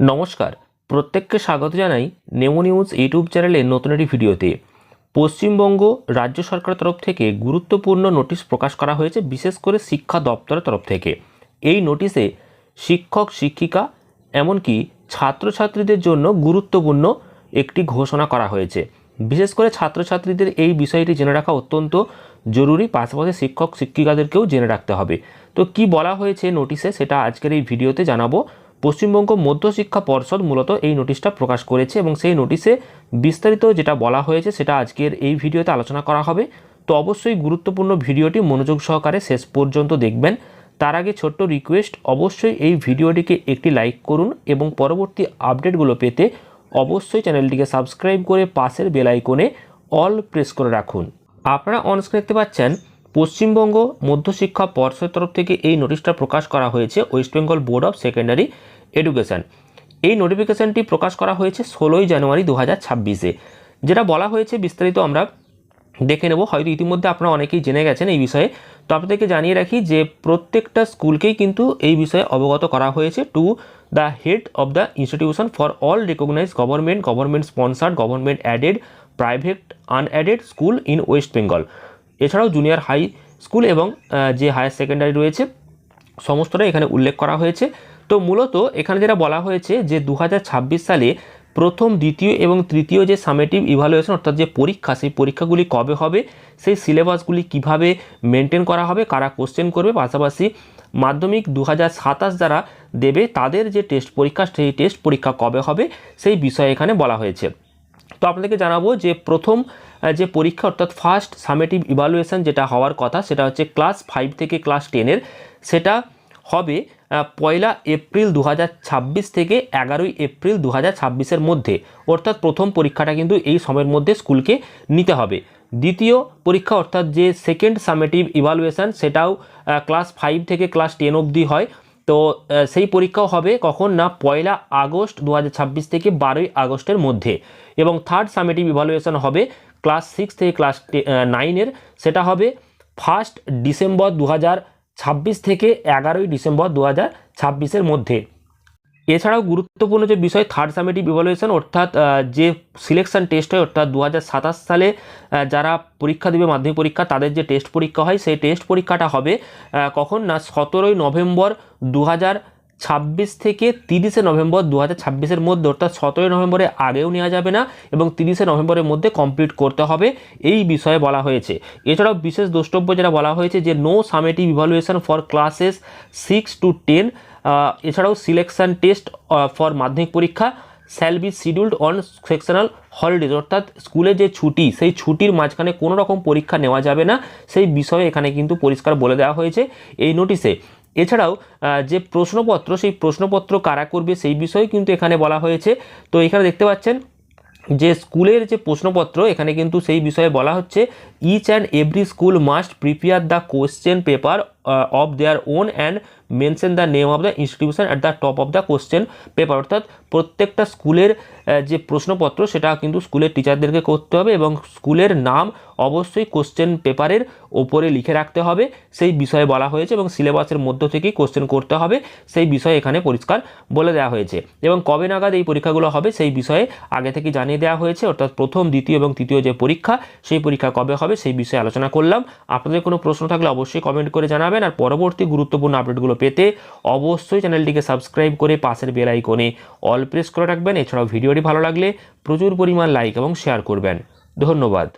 নমস্কার, প্রত্যেককে স্বাগত জানাই নেমো নিউজ ইউটিউব চ্যানেলের নতুন একটি ভিডিওতে। পশ্চিমবঙ্গ রাজ্য সরকারের তরফ থেকে গুরুত্বপূর্ণ নোটিশ প্রকাশ করা হয়েছে, বিশেষ করে শিক্ষা দপ্তরের তরফ থেকে। এই নোটিশে শিক্ষক, শিক্ষিকা, এমনকি ছাত্রছাত্রীদের জন্য গুরুত্বপূর্ণ একটি ঘোষণা করা হয়েছে। বিশেষ করে ছাত্রছাত্রীদের এই বিষয়টি জেনে রাখা অত্যন্ত জরুরি, পাশাপাশি শিক্ষক, শিক্ষিকাদেরকেও জেনে রাখতে হবে। তো কি বলা হয়েছে নোটিশে, সেটা আজকের এই ভিডিওতে জানাব। পশ্চিমবঙ্গ মধ্যশিক্ষা পর্ষদ মূলত এই নোটিশটা প্রকাশ করেছে এবং সেই নোটিশে বিস্তারিত যেটা বলা হয়েছে সেটা আজকের এই ভিডিওতে আলোচনা করা হবে। তো অবশ্যই গুরুত্বপূর্ণ ভিডিওটি মনোযোগ সহকারে শেষ পর্যন্ত দেখবেন। তার আগে ছোট্ট রিকোয়েস্ট অবশ্যই এই ভিডিওটিকে একটি লাইক করুন এবং পরবর্তী আপডেটগুলো পেতে অবশ্যই চ্যানেলটিকে সাবস্ক্রাইব করে পাশের বেল আইকনে অল প্রেস করে রাখুন। আপনারা অনস্ক্রিন দেখতে পাচ্ছেন, পশ্চিমবঙ্গ মধ্যশিক্ষা পর্ষদের তরফ থেকে এই নোটিশটা প্রকাশ করা হয়েছে West Bengal board of secondary education এই নোটিফিকেশনটি প্রকাশ করা হয়েছে ষোলোই জানুয়ারি দু হাজার ছাব্বিশে, যেটা বলা হয়েছে, বিস্তারিত আমরা দেখে নেব। হয়তো ইতিমধ্যে আপনারা অনেকেই জেনে গেছেন এই বিষয়ে। তো আপনাদেরকে জানিয়ে রাখি যে প্রত্যেকটা স্কুলকেই কিন্তু এই বিষয়ে অবগত করা হয়েছে। To the head of the institution for all recognise government government sponsored government aided private unaided school in West Bengal এছাড়াও জুনিয়র হাই স্কুল এবং যে হায়ার সেকেন্ডারি রয়েছে, সমস্তটাই এখানে উল্লেখ করা হয়েছে। তো মূলত এখানে যেটা বলা হয়েছে যে দু হাজার ছাব্বিশ সালে প্রথম, দ্বিতীয় এবং তৃতীয় যে সামেটিভ ইভালুয়েশন অর্থাৎ যে পরীক্ষা, সেই পরীক্ষাগুলি কবে হবে, সেই সিলেবাসগুলি কীভাবে মেনটেন করা হবে, কারা কোশ্চেন করবে, পাশাপাশি মাধ্যমিক দু যারা দেবে, তাদের যে টেস্ট পরীক্ষা, সেই টেস্ট পরীক্ষা কবে হবে, সেই বিষয়ে এখানে বলা হয়েছে। তো আপনাদেরকে জানাব যে প্রথম যে পরীক্ষা, অর্থাৎ ফার্স্ট সামেটিভ ইভালুয়েশন যেটা হওয়ার কথা, সেটা হচ্ছে ক্লাস ফাইভ থেকে ক্লাস টেনের সেটা হবে পয়লা এপ্রিল দু হাজার ছাব্বিশ থেকে এগারোই এপ্রিল দু হাজার মধ্যে। অর্থাৎ প্রথম পরীক্ষাটা কিন্তু এই সময়ের মধ্যে স্কুলকে নিতে হবে। দ্বিতীয় পরীক্ষা, অর্থাৎ যে সেকেন্ড সামেটিভ ইভালুয়েশান সেটাও ক্লাস ফাইভ থেকে ক্লাস টেন অবধি হয়। তো সেই পরীক্ষাও হবে কখন না, পয়লা আগস্ট দু হাজার ছাব্বিশ থেকে বারোই আগস্টের মধ্যে। এবং থার্ড সামেটিভ ইভালুয়েশন হবে ক্লাস সিক্স থেকে ক্লাস নাইনের সেটা হবে ফার্স্ট ডিসেম্বর দু ছাব্বিশ থেকে এগারোই ডিসেম্বর দু হাজার ছাব্বিশের মধ্যে। এছাড়াও গুরুত্বপূর্ণ যে বিষয় থার্ড সামেটিভ ইভালুয়েশন অর্থাৎ যে সিলেকশন টেস্ট হয়, অর্থাৎ দু হাজার সাতাশ সালে যারা পরীক্ষা দেবে, মাধ্যমিক পরীক্ষা, তাদের যে টেস্ট পরীক্ষা হয়, সেই টেস্ট পরীক্ষাটা হবে কখন? না, সতেরোই নভেম্বর দু হাজার ছাব্বিশ থেকে তিরিশে নভেম্বর দু হাজার ছাব্বিশের মধ্যে, অর্থাৎ সতেরোই নভেম্বরে আগেও নেওয়া যাবে না এবং তিরিশে নভেম্বরের মধ্যে কমপ্লিট করতে হবে এই বিষয়ে বলা হয়েছে। এছাড়াও বিশেষ দ্রষ্টব্য যেটা বলা হয়েছে যে no summative evaluation for classes six to ten এছাড়াও সিলেকশন টেস্ট ফর মাধ্যমিক পরীক্ষা shall be scheduled on sectional holidays অর্থাৎ স্কুলে যে ছুটি, সেই ছুটির মাঝখানে কোনো রকম পরীক্ষা নেওয়া যাবে না। সেই বিষয়ে এখানে কিন্তু পরিষ্কার বলে দেওয়া হয়েছে। এই নোটিশে এছাড়াও যে প্রশ্নপত্র, সেই প্রশ্নপত্র কারা করবে সেই বিষয়ে কিন্তু এখানে বলা হয়েছে। তো এখানে দেখতে পাচ্ছেন, যে স্কুলের যে প্রশ্নপত্র, এখানে কিন্তু সেই বিষয়ে বলা হচ্ছে each and every school must prepare the question paper of their own and mention the name of the institution at the top of the question paper অর্থাৎ প্রত্যেকটা স্কুলের যে প্রশ্নপত্র, সেটা কিন্তু স্কুলের টিচারদেরকে করতে হবে এবং স্কুলের নাম অবশ্যই কোশ্চেন পেপারের ওপরে লিখে রাখতে হবে। সেই বিষয়ে বলা হয়েছে এবং সিলেবাসের মধ্য থেকেই কোশ্চেন করতে হবে। সেই বিষয়ে এখানে পরিষ্কার বলে দেওয়া হয়েছে। এবং কবে নাগাদ এই পরীক্ষাগুলো হবে, সেই বিষয়ে আগে থেকে জানিয়ে দেওয়া হয়েছে। অর্থাৎ প্রথম, দ্বিতীয় এবং তৃতীয় যে পরীক্ষা, সেই পরীক্ষা কবে হবে, সেই বিষয়ে আলোচনা করলাম। আপনাদের কোনো প্রশ্ন থাকলে অবশ্যই কমেন্ট করে জানাবেন। আর পরবর্তী গুরুত্বপূর্ণ আপডেটগুলো পেতে অবশ্যই চ্যানেলটিকে সাবস্ক্রাইব করে পাশের বেল আইকনে অল প্রেস করে রাখবেন। এছাড়াও ভিডিওটি ভালো লাগলে প্রচুর পরিমাণ লাইক এবং শেয়ার করবেন। ধন্যবাদ।